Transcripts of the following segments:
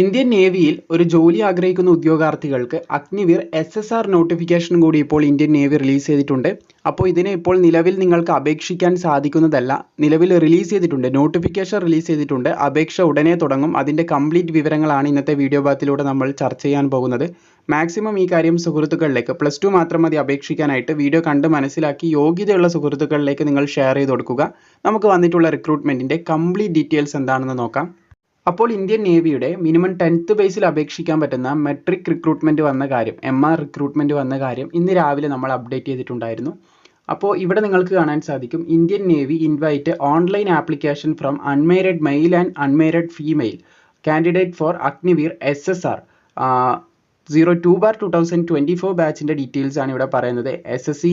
Indian നേവിയിൽ ഒരു ജോലി ആഗ്രഹിക്കുന്ന ഉദ്യോഗാർത്ഥികൾക്ക് Agniveer S S R notification കൂടി ഇപ്പോൾ ഇന്ത്യൻ നേവി റിലീസ് ചെയ്തിട്ടുണ്ട്. അപ്പോൾ ഇതിനെ ഇപ്പോൾ നിലവിൽ നിങ്ങൾക്ക് അപേക്ഷിക്കാൻ സാധിക്കുന്നതല്ല. നിലവിൽ റിലീസ് ചെയ്തിട്ടുണ്ട്. നോട്ടിഫിക്കേഷൻ റിലീസ് ചെയ്തിട്ടുണ്ട്. അപേക്ഷ ഉടനെ തുടങ്ങും. അതിന്റെ കംപ്ലീറ്റ് വിവരങ്ങളാണ് ഇന്നത്തെ വീഡിയോ ഭാഗത്തിലൂടെ നമ്മൾ ചർച്ച ചെയ്യാൻ പോകുന്നത്. മാക്സിമം ഈ കാര്യം സുഹൃത്തുക്കളിലേക്ക് പ്ലസ് ടു മാത്രം മതി അപേക്ഷിക്കാനായിട്ട്. വീഡിയോ കണ്ട് മനസ്സിലാക്കി യോഗ്യതയുള്ള സുഹൃത്തുക്കളിലേക്ക് നിങ്ങൾ ഷെയർ ചെയ്ത് കൊടുക്കുക. നമുക്ക് വന്നിട്ടുള്ള റിക്രൂട്ട്മെന്റിന്റെ കംപ്ലീറ്റ് ഡീറ്റെയിൽസ് എന്താണെന്ന് നോക്കാം. അപ്പോൾ ഇന്ത്യൻ നേവിയുടെ മിനിമം ടെൻത്ത് ബേസിൽ അപേക്ഷിക്കാൻ പറ്റുന്ന മെട്രിക് റിക്രൂട്ട്മെന്റ് വന്ന കാര്യം എം ആർ റിക്രൂട്ട്മെന്റ് വന്ന കാര്യം ഇന്ന് രാവിലെ നമ്മൾ അപ്ഡേറ്റ് ചെയ്തിട്ടുണ്ടായിരുന്നു. അപ്പോൾ ഇവിടെ നിങ്ങൾക്ക് കാണാൻ സാധിക്കും Indian navy invite online application from unmarried male and unmarried female candidate for Agniveer S S R zero two bar two thousand twenty four ബാച്ചിന്റെ ഡീറ്റെയിൽസ് ആണ് ഇവിടെ പറയുന്നത്. S S C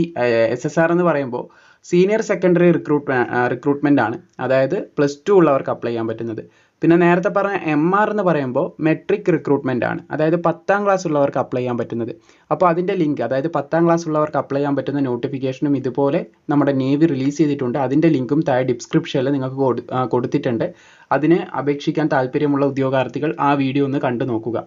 S S R എന്ന് പറയുമ്പോൾ senior secondary recruit recruitment ആണ്. അതായത് plus two ഉള്ളവർക്ക് apply ചെയ്യാൻ പറ്റുന്നത്. പിന്നെ നേരത്തെ പറഞ്ഞ എം ആർ എന്ന് പറയുമ്പോൾ മെട്രിക് റിക്രൂട്ട്മെന്റ് ആണ്. അതായത് പത്താം ക്ലാസ് ഉള്ളവർക്ക് അപ്ലൈ ചെയ്യാൻ പറ്റുന്നത്. അപ്പോൾ അതിന്റെ ലിങ്ക് അതായത് പത്താം ക്ലാസ് ഉള്ളവർക്ക് അപ്ലൈ ചെയ്യാൻ പറ്റുന്ന നോട്ടിഫിക്കേഷനും ഇതുപോലെ നമ്മുടെ നേവി റിലീസ് ചെയ്തിട്ടുണ്ട്. അതിന്റെ ലിങ്കും താഴെ ഡിസ്ക്രിപ്ഷനിൽ നിങ്ങൾക്ക് കൊടുത്തിട്ടുണ്ട്. അതിന് അപേക്ഷിക്കാൻ താല്പര്യമുള്ള ഉദ്യോഗാർത്ഥികൾ ആ വീഡിയോ ഒന്ന് കണ്ടു നോക്കുക.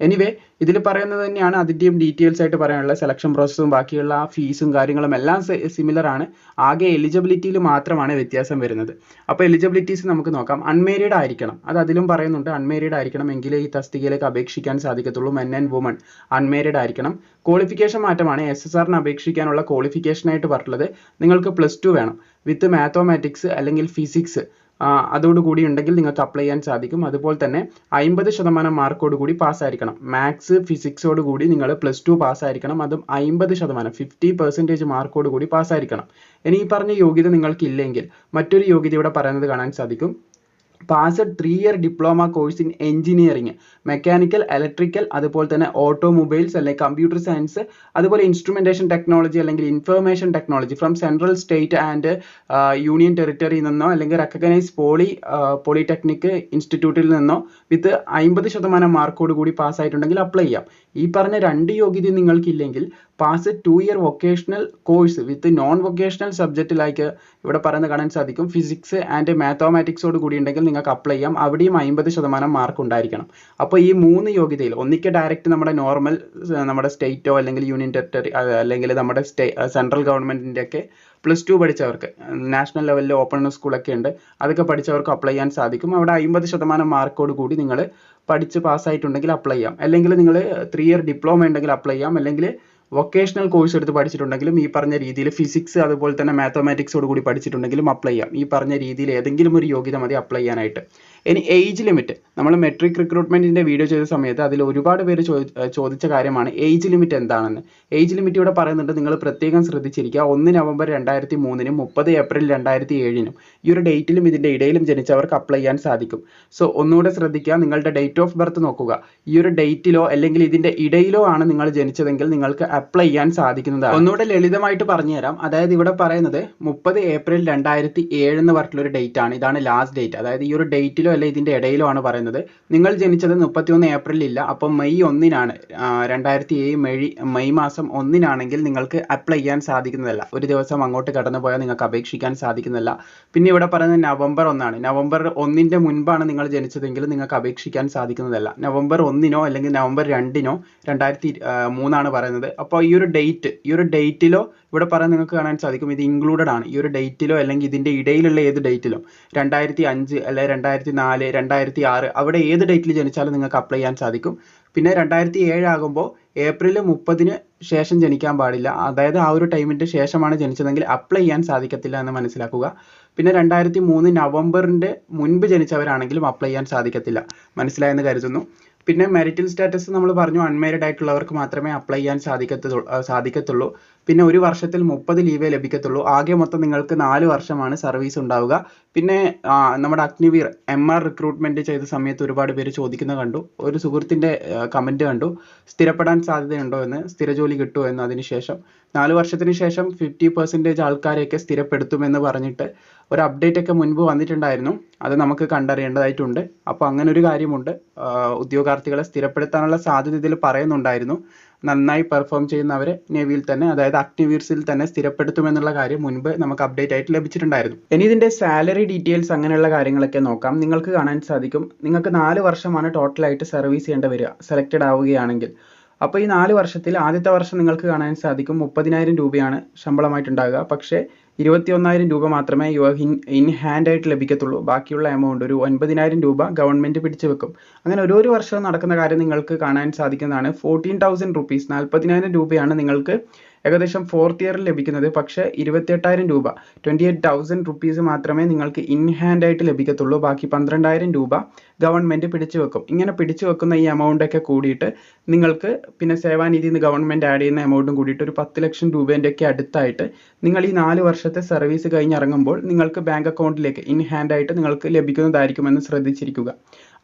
എനിവേ ഇതിൽ പറയുന്നത് തന്നെയാണ്. അതിന്റെയും ഡീറ്റെയിൽസ് ആയിട്ട് പറയാനുള്ള സെലക്ഷൻ പ്രോസസ്സും ബാക്കിയുള്ള ആ ഫീസും കാര്യങ്ങളും എല്ലാം സിമിലർ ആണ്. ആകെ എലിജിബിലിറ്റിയിൽ മാത്രമാണ് വ്യത്യാസം വരുന്നത്. അപ്പോൾ എലിജിബിലിറ്റീസ് നമുക്ക് നോക്കാം. അൺമേരീഡ് ആയിരിക്കണം. അത് അതിലും പറയുന്നുണ്ട്. അൺമേരീഡ് ആയിരിക്കണം എങ്കിലേ ഈ തസ്തികയിലേക്ക് അപേക്ഷിക്കാൻ സാധിക്കത്തുള്ളൂ മെൻ ആൻഡ് വുമൺ അൺമേരീഡ് ആയിരിക്കണം. ക്വാളിഫിക്കേഷൻ മാറ്റമാണ്. എസ് എസ് ആറിന് അപേക്ഷിക്കാനുള്ള ക്വാളിഫിക്കേഷൻ ആയിട്ട് പറഞ്ഞിട്ടുള്ളത് നിങ്ങൾക്ക് പ്ലസ് ടു വേണം. വിത്ത് മാത്തമാറ്റിക്സ് അല്ലെങ്കിൽ ഫിസിക്സ് അതോടുകൂടി ഉണ്ടെങ്കിൽ നിങ്ങൾക്ക് അപ്ലൈ ചെയ്യാൻ സാധിക്കും. അതുപോലെ തന്നെ അമ്പത് ശതമാനം മാർക്കോട് കൂടി പാസ്സായിരിക്കണം മാത്സ് ഫിസിക്സോട് കൂടി നിങ്ങൾ പ്ലസ് ടു പാസ്സായിരിക്കണം അതും അമ്പത് ശതമാനം ഫിഫ്റ്റി പെർസെന്റേജ് മാർക്കോട് കൂടി പാസ്സായിരിക്കണം ഇനി ഈ പറഞ്ഞ യോഗ്യത നിങ്ങൾക്ക് ഇല്ലെങ്കിൽ മറ്റൊരു യോഗ്യത ഇവിടെ പറയുന്നത് കാണാൻ സാധിക്കും. Passed three year diploma course in engineering mechanical electrical അതുപോലെ തന്നെ ഓട്ടോമൊബൈൽസ് അല്ലെങ്കിൽ കമ്പ്യൂട്ടർ സയൻസ് അതുപോലെ ഇൻസ്ട്രുമെന്റേഷൻ ടെക്നോളജി അല്ലെങ്കിൽ information technology from central state and union ടെറിട്ടറിയിൽ നിന്നോ അല്ലെങ്കിൽ റെക്കഗ്നൈസ് പോളി പോളിടെക്നിക് ഇൻസ്റ്റിറ്റ്യൂട്ടിൽ നിന്നോ വിത്ത് അമ്പത് ശതമാനം മാർക്കോട് കൂടി പാസ്സായിട്ടുണ്ടെങ്കിൽ അപ്ലൈ ചെയ്യാം. ഈ പറഞ്ഞ രണ്ട് യോഗ്യത നിങ്ങൾക്കില്ലെങ്കിൽ pass two year vocational course with non vocational subject like ഇവിടെ പറയുന്നത് കാണാൻ സാധിക്കും. ഫിസിക്സ് ആൻഡ് മാത്തമാറ്റിക്സോട് കൂടി ഉണ്ടെങ്കിൽ നിങ്ങൾക്ക് അപ്ലൈ ചെയ്യാം. അവിടെയും അമ്പത് ശതമാനം മാർക്ക് ഉണ്ടായിരിക്കണം. അപ്പോൾ ഈ മൂന്ന് യോഗ്യതയിൽ ഒന്നിക്ക് ഡയറക്റ്റ് നമ്മുടെ നോർമൽ നമ്മുടെ സ്റ്റേറ്റോ അല്ലെങ്കിൽ യൂണിയൻ ടെറിട്ടറി അല്ലെങ്കിൽ നമ്മുടെ സ്റ്റേ സെൻട്രൽ ഗവൺമെന്റിന്റെ ഒക്കെ പ്ലസ് ടു പഠിച്ചവർക്ക് നാഷണൽ ലെവലിൽ ഓപ്പൺ സ്കൂളൊക്കെ ഉണ്ട് അതൊക്കെ പഠിച്ചവർക്ക് അപ്ലൈ ചെയ്യാൻ സാധിക്കും. അവിടെ അമ്പത് ശതമാനം മാർക്കോട് കൂടി നിങ്ങൾ പഠിച്ച് പാസ്സായിട്ടുണ്ടെങ്കിൽ അപ്ലൈ ചെയ്യാം. അല്ലെങ്കിൽ നിങ്ങൾ ത്രീ ഇയർ ഡിപ്ലോമ ഉണ്ടെങ്കിൽ അപ്ലൈ ചെയ്യാം. അല്ലെങ്കിൽ വൊക്കേഷണൽ കോഴ്സ് എടുത്ത് പഠിച്ചിട്ടുണ്ടെങ്കിലും ഈ പറഞ്ഞ രീതിയിൽ ഫിസിക്സ് അതുപോലെ തന്നെ മാത്തമാറ്റിക്സോട് കൂടി പഠിച്ചിട്ടുണ്ടെങ്കിലും അപ്ലൈ ചെയ്യാം. ഈ പറഞ്ഞ രീതിയിൽ ഏതെങ്കിലും ഒരു യോഗ്യത മതി അപ്ലൈ ചെയ്യാനായിട്ട്. ഇനി ഏജ് ലിമിറ്റ് നമ്മൾ മെട്രിക് റിക്രൂട്ട്മെന്റിന്റെ വീഡിയോ ചെയ്ത സമയത്ത് അതിൽ ഒരുപാട് പേര് ചോദിച്ച കാര്യമാണ് ഏജ് ലിമിറ്റ് എന്താണെന്ന്. ഏജ് ലിമിറ്റ് ഇവിടെ പറയുന്നുണ്ട് നിങ്ങൾ പ്രത്യേകം ശ്രദ്ധിച്ചിരിക്കുക. ഒന്ന് നവംബർ രണ്ടായിരത്തി മൂന്നിനും മുപ്പത് ഏപ്രിൽ രണ്ടായിരത്തി ഏഴിനും ഈ ഒരു ഡേറ്റിലും ഇതിന്റെ ഇടയിലും ജനിച്ചവർക്ക് അപ്ലൈ ചെയ്യാൻ സാധിക്കും. സോ ഒന്നുകൂടെ ശ്രദ്ധിക്കുക നിങ്ങളുടെ ഡേറ്റ് ഓഫ് ബർത്ത് നോക്കുക. ഈ ഒരു ഡേറ്റിലോ അല്ലെങ്കിൽ ഇതിന്റെ ഇടയിലോ ആണ് നിങ്ങൾ ജനിച്ചതെങ്കിൽ നിങ്ങൾക്ക് അപ്ലൈ ചെയ്യാൻ സാധിക്കുന്നതാണ്. ഒന്നുകൂടെ ലളിതമായിട്ട് പറഞ്ഞുതരാം. അതായത് ഇവിടെ പറയുന്നത് മുപ്പത് ഏപ്രിൽ രണ്ടായിരത്തി ഏഴ് എന്ന് പറഞ്ഞിട്ടുള്ള ഒരു ഡേറ്റ് ആണ്. ഇതാണ് ലാസ്റ്റ് ഡേറ്റ് അതായത് ഈ ഒരു ഡേറ്റിലോ അല്ലെ ഇതിന്റെ ഇടയിലോ ആണ് പറയുന്നത്? നിങ്ങൾ ജനിച്ചത് മുപ്പത്തിയൊന്ന് ഏപ്രിലില്ല അപ്പോൾ മെയ് ഒന്നിനാണ് രണ്ടായിരത്തി ഏഴ് മെയ് മെയ് മാസം ഒന്നിനാണെങ്കിൽ നിങ്ങൾക്ക് അപ്ലൈ ചെയ്യാൻ സാധിക്കുന്നതല്ല. ഒരു ദിവസം അങ്ങോട്ട് കടന്നു പോയാൽ നിങ്ങൾക്ക് അപേക്ഷിക്കാൻ സാധിക്കുന്നതല്ല. പിന്നെ ഇവിടെ പറയുന്നത് നവംബർ ഒന്നാണ്. നവംബർ ഒന്നിന്റെ മുൻപാണ് നിങ്ങൾ ജനിച്ചതെങ്കിൽ നിങ്ങൾക്ക് അപേക്ഷിക്കാൻ സാധിക്കുന്നതല്ല. നവംബർ ഒന്നിനോ അല്ലെങ്കിൽ നവംബർ രണ്ടിനോ രണ്ടായിരത്തി മൂന്നാണ് പറയുന്നത്. അപ്പോൾ ഈ ഒരു ഡേറ്റ് ഈ ഒരു ഡേറ്റിലോ ഇവിടെ പറയാൻ നിങ്ങൾക്ക് കാണാൻ സാധിക്കും ഇത് ഇൻക്ലൂഡഡ് ആണ്. ഈ ഒരു ഡേറ്റിലോ അല്ലെങ്കിൽ ഇതിന്റെ ഇടയിലുള്ള ഏത് ഡേറ്റിലോ രണ്ടായിരത്തി അഞ്ച് അല്ലെ രണ്ടായിരത്തി നാല് രണ്ടായിരത്തി ആറ് അവിടെ ഏത് ഡേറ്റിൽ ജനിച്ചാലും നിങ്ങൾക്ക് അപ്ലൈ ചെയ്യാൻ സാധിക്കും. പിന്നെ രണ്ടായിരത്തി ഏഴ് ആകുമ്പോൾ ഏപ്രിൽ മുപ്പതിന് ശേഷം ജനിക്കാൻ പാടില്ല. അതായത് ആ ഒരു ടൈമിന്റെ ശേഷമാണ് ജനിച്ചതെങ്കിൽ അപ്ലൈ ചെയ്യാൻ സാധിക്കത്തില്ല എന്ന് മനസ്സിലാക്കുക. പിന്നെ രണ്ടായിരത്തി മൂന്ന് നവംബറിന്റെ മുൻപ് ജനിച്ചവരാണെങ്കിലും അപ്ലൈ ചെയ്യാൻ സാധിക്കത്തില്ല മനസ്സിലായെന്ന് കരുതുന്നു. പിന്നെ മെറിറ്റൽ സ്റ്റാറ്റസ് നമ്മൾ പറഞ്ഞു അൺമാരിഡ് ആയിട്ടുള്ളവർക്ക് മാത്രമേ അപ്ലൈ ചെയ്യാൻ സാധിക്കത്തുള്ളൂ സാധിക്കത്തുള്ളൂ. പിന്നെ ഒരു വർഷത്തിൽ മുപ്പത് ലീവേ ലഭിക്കത്തുള്ളൂ. ആകെ മൊത്തം നിങ്ങൾക്ക് നാല് വർഷമാണ് സർവീസ് ഉണ്ടാവുക. പിന്നെ നമ്മുടെ അഗ്നിവീർ എം ആർ റിക്രൂട്ട്മെന്റ് ചെയ്ത സമയത്ത് ഒരുപാട് പേര് ചോദിക്കുന്നത് കണ്ടു. ഒരു സുഹൃത്തിന്റെ കമന്റ് കണ്ടു. സ്ഥിരപ്പെടാൻ സാധ്യതയുണ്ടോ എന്ന് സ്ഥിര ജോലി കിട്ടുമോ എന്ന് അതിനുശേഷം നാല് വർഷത്തിന് ശേഷം ഫിഫ്റ്റി പെർസെന്റേജ് ആൾക്കാരെയൊക്കെ സ്ഥിരപ്പെടുത്തുമെന്ന് പറഞ്ഞിട്ട് ഒരു അപ്ഡേറ്റ് ഒക്കെ മുൻപ് വന്നിട്ടുണ്ടായിരുന്നു. അത് നമുക്ക് കണ്ടറിയേണ്ടതായിട്ടുണ്ട്. അപ്പോൾ അങ്ങനെ ഒരു കാര്യമുണ്ട്. ഉദ്യോഗാർത്ഥികളെ സ്ഥിരപ്പെടുത്താനുള്ള സാധ്യത ഇതിൽ പറയുന്നുണ്ടായിരുന്നു. നന്നായി പെർഫോം ചെയ്യുന്നവരെ നേവിയിൽ തന്നെ അതായത് അഗ്നിവീർസിൽ തന്നെ സ്ഥിരപ്പെടുത്തുമെന്നുള്ള കാര്യം മുൻപ് നമുക്ക് അപ്ഡേറ്റ് ആയിട്ട് ലഭിച്ചിട്ടുണ്ടായിരുന്നു. ഇനി ഇതിന്റെ സാലറി ഡീറ്റെയിൽസ് അങ്ങനെയുള്ള കാര്യങ്ങളൊക്കെ നോക്കാം. നിങ്ങൾക്ക് കാണാൻ സാധിക്കും. നിങ്ങൾക്ക് നാല് വർഷമാണ് ടോട്ടലായിട്ട് സർവീസ് ചെയ്യേണ്ടി വരിക സെലക്റ്റഡ് ആവുകയാണെങ്കിൽ. അപ്പോൾ ഈ നാല് വർഷത്തിൽ ആദ്യത്തെ വർഷം നിങ്ങൾക്ക് കാണാൻ സാധിക്കും മുപ്പതിനായിരം രൂപയാണ് ശമ്പളമായിട്ടുണ്ടാകുക പക്ഷേ ഇരുപത്തി ഒന്നായിരം രൂപ മാത്രമേ യുവ ഇൻ ഇൻ ഹാൻഡ് ആയിട്ട് ലഭിക്കത്തുള്ളൂ. ബാക്കിയുള്ള എമൗണ്ട് ഒരു ഒൻപതിനായിരം രൂപ ഗവൺമെന്റ് പിടിച്ചു വെക്കും. അങ്ങനെ ഓരോ വർഷവും നടക്കുന്ന കാര്യം നിങ്ങൾക്ക് കാണാൻ സാധിക്കുന്നതാണ്. ഫോർട്ടീൻ തൗസൻഡ് റുപ്പീസ് നാൽപ്പതിനായിരം രൂപയാണ് നിങ്ങൾക്ക് ഏകദേശം ഫോർത്ത് ഇയറിൽ ലഭിക്കുന്നത്. പക്ഷേ ഇരുപത്തിയെട്ടായിരം രൂപ ട്വന്റി എയ്റ്റ് തൗസൻഡ് റുപ്പീസ് മാത്രമേ നിങ്ങൾക്ക് ഇൻ ഹാൻഡ് ആയിട്ട് ലഭിക്കത്തുള്ളൂ. ബാക്കി പന്ത്രണ്ടായിരം രൂപ ഗവൺമെന്റ് പിടിച്ചു വെക്കും. ഇങ്ങനെ പിടിച്ചു വെക്കുന്ന ഈ എമൗണ്ട് ഒക്കെ കൂടിയിട്ട് നിങ്ങൾക്ക് പിന്നെ സേവാനിധി നിന്ന് ഗവൺമെന്റ് ആഡ് ചെയ്യുന്ന എമൗണ്ടും കൂടിയിട്ട് ഒരു പത്ത് ലക്ഷം രൂപേന്റെ ഒക്കെ അടുത്തായിട്ട് നിങ്ങൾ ഈ നാല് വർഷത്തെ സർവീസ് കഴിഞ്ഞിറങ്ങുമ്പോൾ നിങ്ങൾക്ക് ബാങ്ക് അക്കൗണ്ടിലേക്ക് ഇൻ ഹാൻഡ് ആയിട്ട് നിങ്ങൾക്ക് ലഭിക്കുന്നതായിരിക്കുമെന്ന് ശ്രദ്ധിച്ചിരിക്കുക.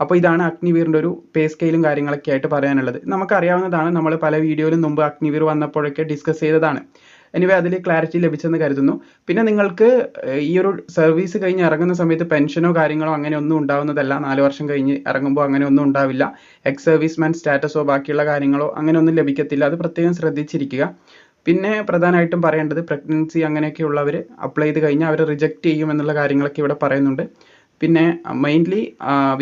അപ്പോൾ ഇതാണ് അഗ്നിവീറിന്റെ ഒരു പേ സ്കെയിലും കാര്യങ്ങളൊക്കെ ആയിട്ട് പറയാനുള്ളത്. നമുക്കറിയാവുന്നതാണ് നമ്മൾ പല വീഡിയോയിലും മുമ്പ് അഗ്നിവീർ വന്നപ്പോഴൊക്കെ ഡിസ്കസ് ചെയ്തതാണ്. എനിവേ അതിൽ ക്ലാരിറ്റി ലഭിച്ചെന്ന് കരുതുന്നു. പിന്നെ നിങ്ങൾക്ക് ഈ ഒരു സർവീസ് കഴിഞ്ഞ് ഇറങ്ങുന്ന സമയത്ത് പെൻഷനോ കാര്യങ്ങളോ അങ്ങനെ ഒന്നും ഉണ്ടാവുന്നതല്ല. നാല് വർഷം കഴിഞ്ഞ് ഇറങ്ങുമ്പോൾ അങ്ങനെ ഒന്നും ഉണ്ടാവില്ല. എക്സ് സർവീസ്മാൻ സ്റ്റാറ്റസോ ബാക്കിയുള്ള കാര്യങ്ങളോ അങ്ങനെ ഒന്നും ലഭിക്കത്തില്ല. അത് പ്രത്യേകം ശ്രദ്ധിച്ചിരിക്കുക. പിന്നെ പ്രധാനമായിട്ടും പറയേണ്ടത് പ്രഗ്നൻസി അങ്ങനെയൊക്കെയുള്ളവർ അപ്ലൈ ചെയ്ത് കഴിഞ്ഞാൽ അവർ റിജക്റ്റ് ചെയ്യും എന്നുള്ള കാര്യങ്ങളൊക്കെ ഇവിടെ പറയുന്നുണ്ട്. പിന്നെ മെയിൻലി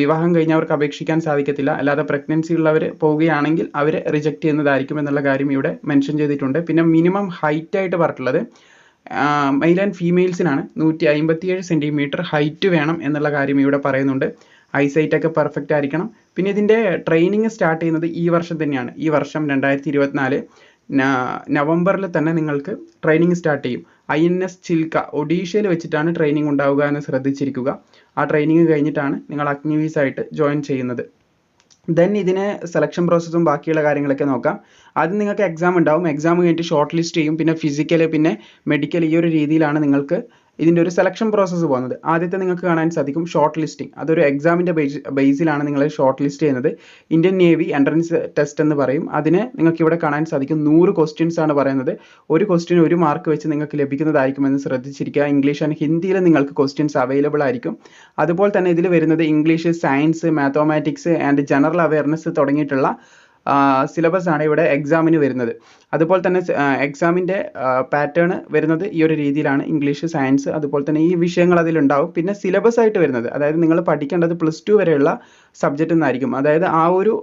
വിവാഹം കഴിഞ്ഞവർക്ക് അപേക്ഷിക്കാൻ സാധിക്കത്തില്ല. അല്ലാതെ പ്രഗ്നൻസി ഉള്ളവർ പോവുകയാണെങ്കിൽ അവർ റിജക്റ്റ് ചെയ്യുന്നതായിരിക്കും എന്നുള്ള കാര്യം ഇവിടെ മെൻഷൻ ചെയ്തിട്ടുണ്ട്. പിന്നെ മിനിമം ഹൈറ്റ് ആയിട്ട് പറഞ്ഞിട്ടുള്ളത് മെയിൽ ആൻഡ് ഫീമെയിൽസിനാണ് നൂറ്റി അമ്പത്തിയേഴ് സെന്റിമീറ്റർ ഹൈറ്റ് വേണം എന്നുള്ള കാര്യം ഇവിടെ പറയുന്നുണ്ട്. ഐസൈറ്റ് ഒക്കെ പെർഫെക്റ്റ് ആയിരിക്കണം. പിന്നെ ഇതിന്റെ ട്രെയിനിങ് സ്റ്റാർട്ട് ചെയ്യുന്നത് ഈ വർഷം തന്നെയാണ്. ഈ വർഷം രണ്ടായിരത്തി ഇരുപത്തിനാല് നവംബറിൽ തന്നെ നിങ്ങൾക്ക് ട്രെയിനിങ് സ്റ്റാർട്ട് ചെയ്യും. ഐ എൻ എസ് ചിൽക്ക ഒഡീഷയിൽ വെച്ചിട്ടാണ് ട്രെയിനിങ് ഉണ്ടാവുക എന്ന് ശ്രദ്ധിച്ചിരിക്കുക. ആ ട്രെയിനിങ് കഴിഞ്ഞിട്ടാണ് നിങ്ങൾ അഗ്നിവീസ് ആയിട്ട് ജോയിൻ ചെയ്യുന്നത്. ദെൻ ഇതിന് സെലക്ഷൻ പ്രോസസ്സും ബാക്കിയുള്ള കാര്യങ്ങളൊക്കെ നോക്കാം. ആദ്യം നിങ്ങൾക്ക് എക്സാം ഉണ്ടാവും. എക്സാം കഴിഞ്ഞിട്ട് ഷോർട്ട് ലിസ്റ്റ് ചെയ്യും. പിന്നെ ഫിസിക്കൽ പിന്നെ മെഡിക്കൽ ഈ ഒരു രീതിയിലാണ് നിങ്ങൾക്ക് ഇതിന്റെ ഒരു സെലക്ഷൻ പ്രോസസ്സ് പോകുന്നത്. ആദ്യത്തെ നിങ്ങൾക്ക് കാണാൻ സാധിക്കും ഷോർട്ട് ലിസ്റ്റിംഗ് അതൊരു എക്സാമിന്റെ ബേസ് ബേസിലാണ് നിങ്ങൾ ഷോർട്ട് ലിസ്റ്റ് ചെയ്യുന്നത്. ഇന്ത്യൻ നേവി എൻട്രൻസ് ടെസ്റ്റ് എന്ന് പറയും. അതിന് നിങ്ങൾക്ക് ഇവിടെ കാണാൻ സാധിക്കും നൂറ് ക്വസ്റ്റ്യൻസ് ആണ് പറയുന്നത്. ഒരു ക്വസ്റ്റ്യൻ ഒരു മാർക്ക് വെച്ച് നിങ്ങൾക്ക് ലഭിക്കുന്നതായിരിക്കുമെന്ന് ശ്രദ്ധിച്ചിരിക്കുക. ഇംഗ്ലീഷ് ആൻഡ് ഹിന്ദിയിൽ നിങ്ങൾക്ക് ക്വസ്റ്റ്യൻസ് അവൈലബിൾ ആയിരിക്കും. അതുപോലെ തന്നെ ഇതിൽ വരുന്നത് English science mathematics and general awareness തുടങ്ങിയിട്ടുള്ള സിലബസ് ആണ് ഇവിടെ എക്സാമിന് വരുന്നത്. അതുപോലെ തന്നെ എക്സാമിന്റെ പാറ്റേൺ വരുന്നത് ഈ ഒരു രീതിയിലാണ്. ഇംഗ്ലീഷ് സയൻസ് അതുപോലെ തന്നെ ഈ വിഷയങ്ങൾ അതിലുണ്ടാവും. പിന്നെ സിലബസ് ആയിട്ട് വരുന്നത്. അതായത് നിങ്ങൾ പഠിക്കേണ്ടത് പ്ലസ് ടു വരെയുള്ള സബ്ജക്റ്റ് നിന്നായിരിക്കും അതായത് ആ ഒരു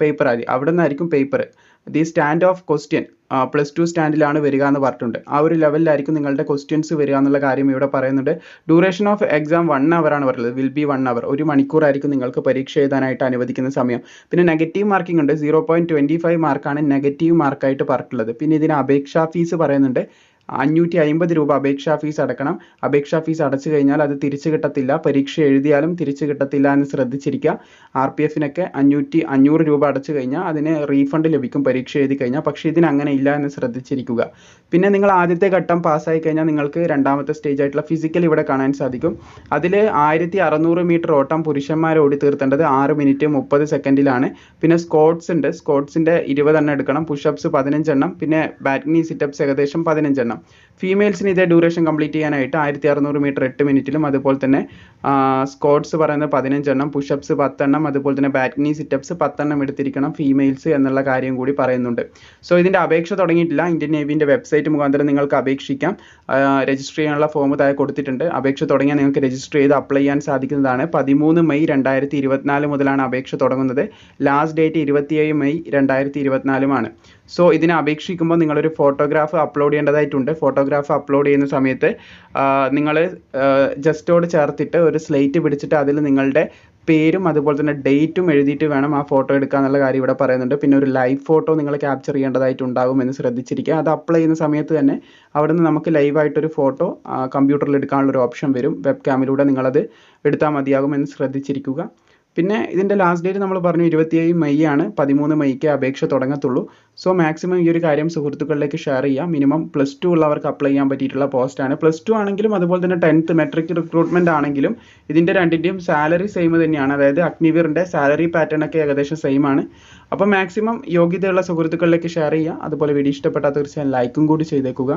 പേപ്പർ ആയി. അവിടെ നിന്നായിരിക്കും paper the stand of question plus two സ്റ്റാൻഡിലാണ് വരിക എന്ന് പറഞ്ഞിട്ടുണ്ട്. ആ ഒരു ലെവലിലായിരിക്കും നിങ്ങളുടെ ക്വസ്റ്റ്യൻസ് വരിക എന്നുള്ള കാര്യം ഇവിടെ പറയുന്നുണ്ട്. Duration of exam one hour ആണ് പറയുന്നത് വിൽ ബി വൺ അവർ ഒരു മണിക്കൂറായിരിക്കും നിങ്ങൾക്ക് പരീക്ഷ എഴുതാനായിട്ട് അനുവദിക്കുന്ന സമയം. പിന്നെ നെഗറ്റീവ് മാർക്കിംഗ് ഉണ്ട്. സീറോ പോയിന്റ് ട്വന്റി ഫൈവ് മാർക്കാണ് നെഗറ്റീവ് മാർക്കായിട്ട് പറഞ്ഞിട്ടുള്ളത്. പിന്നെ ഇതിന് അപേക്ഷാ ഫീസ് പറയുന്നുണ്ട്. അഞ്ഞൂറ്റി അമ്പത് രൂപ അപേക്ഷാ ഫീസ് അടക്കണം. അപേക്ഷാ ഫീസ് അടച്ചു കഴിഞ്ഞാൽ അത് തിരിച്ചു കിട്ടത്തില്ല. പരീക്ഷ എഴുതിയാലും തിരിച്ചു കിട്ടത്തില്ല എന്ന് ശ്രദ്ധിച്ചിരിക്കുക. ആർ പി എഫിനൊക്കെ അഞ്ഞൂറ്റി അഞ്ഞൂറ് രൂപ അടച്ചു കഴിഞ്ഞാൽ അതിന് റീഫണ്ട് ലഭിക്കും പരീക്ഷ എഴുതി കഴിഞ്ഞാൽ. പക്ഷേ ഇതിന് അങ്ങനെ ഇല്ല എന്ന് ശ്രദ്ധിച്ചിരിക്കുക. പിന്നെ നിങ്ങൾ ആദ്യത്തെ ഘട്ടം പാസ്സായി കഴിഞ്ഞാൽ നിങ്ങൾക്ക് രണ്ടാമത്തെ സ്റ്റേജ് ആയിട്ടുള്ള ഫിസിക്കൽ ഇവിടെ കാണാൻ സാധിക്കും. അതിൽ ആയിരത്തി അറുന്നൂറ് മീറ്റർ ഓട്ടം പുരുഷന്മാർ ഓടി തീർത്തേണ്ടത് ആറ് മിനിറ്റ് മുപ്പത് സെക്കൻഡിലാണ് പിന്നെ സ്കോട്ട്സ് ഉണ്ട്. സ്കോട്ട്സിന്റെ ഇരുപതെണ്ണം എടുക്കണം. പുഷപ്സ് പതിനഞ്ചെണ്ണം. പിന്നെ ബാറ്റ്നി സിറ്റപ്സ് ഏകദേശം പതിനഞ്ചെണ്ണം. ഫീമെയിൽസിന് ഇതേ ഡ്യൂറേഷൻ കംപ്ലീറ്റ് ചെയ്യാനായിട്ട് ആയിരത്തി അറുന്നൂറ് മീറ്റർ എട്ട് മിനിറ്റിലും അതുപോലെ തന്നെ സ്കോട്ട്സ് പറയുന്നത് പതിനഞ്ചെണ്ണം പുഷപ്സ് പത്തെണ്ണം അതുപോലെ തന്നെ ബാറ്റ്നി സിറ്റപ്സ് പത്തെണ്ണം എടുത്തിരിക്കണം ഫീമെയിൽസ് എന്നുള്ള കാര്യം കൂടി പറയുന്നുണ്ട്. സോ ഇതിന്റെ അപേക്ഷ തുടങ്ങിയിട്ടില്ല. ഇന്ത്യൻ നേവിന്റെ വെബ്സൈറ്റ് മുഖാന്തരം നിങ്ങൾക്ക് അപേക്ഷിക്കാം. രജിസ്റ്റർ ചെയ്യാനുള്ള ഫോം താഴെ കൊടുത്തിട്ടുണ്ട്. അപേക്ഷ തുടങ്ങിയാൽ നിങ്ങൾക്ക് രജിസ്റ്റർ ചെയ്ത് അപ്ലൈ ചെയ്യാൻ സാധിക്കുന്നതാണ്. പതിമൂന്ന് മെയ് രണ്ടായിരത്തി ഇരുപത്തിനാല് മുതലാണ് അപേക്ഷ തുടങ്ങുന്നത്. ലാസ്റ്റ് ഡേറ്റ് ഇരുപത്തിയേഴ് മെയ് രണ്ടായിരത്തി ഇരുപത്തിനാലുമാണ് സോ ഇതിനെ അപേക്ഷിക്കുമ്പോൾ നിങ്ങളൊരു ഫോട്ടോഗ്രാഫ് അപ്ലോഡ് ചെയ്യേണ്ടതായിട്ടുണ്ട്. ഫോട്ടോഗ്രാഫ് അപ്ലോഡ് ചെയ്യുന്ന സമയത്ത് നിങ്ങൾ ജസ്റ്റോട് ചേർത്തിട്ട് ഒരു സ്ലേറ്റ് പിടിച്ചിട്ട് അതിൽ നിങ്ങളുടെ പേരും അതുപോലെ തന്നെ ഡേറ്റും എഴുതിയിട്ട് വേണം ആ ഫോട്ടോ എടുക്കുക എന്നുള്ള കാര്യം ഇവിടെ പറയുന്നുണ്ട്. പിന്നെ ഒരു ലൈവ് ഫോട്ടോ നിങ്ങൾ ക്യാപ്ചർ ചെയ്യേണ്ടതായിട്ടുണ്ടാകും എന്ന് ശ്രദ്ധിച്ചിരിക്കുക. അത് അപ്ലൈ ചെയ്യുന്ന സമയത്ത് തന്നെ അവിടെ നിന്ന് നമുക്ക് ലൈവായിട്ടൊരു ഫോട്ടോ കമ്പ്യൂട്ടറിൽ എടുക്കാനുള്ള ഒരു ഓപ്ഷൻ വരും. വെബ് ക്യാമിലൂടെ നിങ്ങളത് എടുത്താൽ മതിയാകും എന്ന് ശ്രദ്ധിച്ചിരിക്കുക. പിന്നെ ഇതിന്റെ ലാസ്റ്റ് ഡേറ്റ് നമ്മൾ പറഞ്ഞു ഇരുപത്തിയേഴ് മെയ് ആണ്. പതിമൂന്ന് മെയ്ക്ക് അപേക്ഷ തുടങ്ങത്തുള്ളൂ. സോ മാക്സിമം ഈ ഒരു കാര്യം സുഹൃത്തുക്കളിലേക്ക് ഷെയർ ചെയ്യാം. മിനിമം പ്ലസ് ടു ഉള്ളവർക്ക് അപ്ലൈ ചെയ്യാൻ പറ്റിയിട്ടുള്ള പോസ്റ്റാണ് പ്ലസ് ടു ആണെങ്കിലും അതുപോലെ തന്നെ ടെൻത്ത് മെട്രിക് റിക്രൂട്ട്മെന്റ് ആണെങ്കിലും ഇതിന്റെ രണ്ടിന്റെയും സാലറി സെയിം തന്നെയാണ്. അതായത് അഗ്നിവീറിന്റെ സാലറി പാറ്റേൺ ഒക്കെ ഏകദേശം സെയിം ആണ്. അപ്പോൾ മാക്സിമം യോഗ്യതയുള്ള സുഹൃത്തുക്കളിലേക്ക് ഷെയർ ചെയ്യുക അതുപോലെ വീഡിയോ ഇഷ്ടപ്പെട്ടാൽ തീർച്ചയായും ലൈക്കും കൂടി ചെയ്തേക്കുക.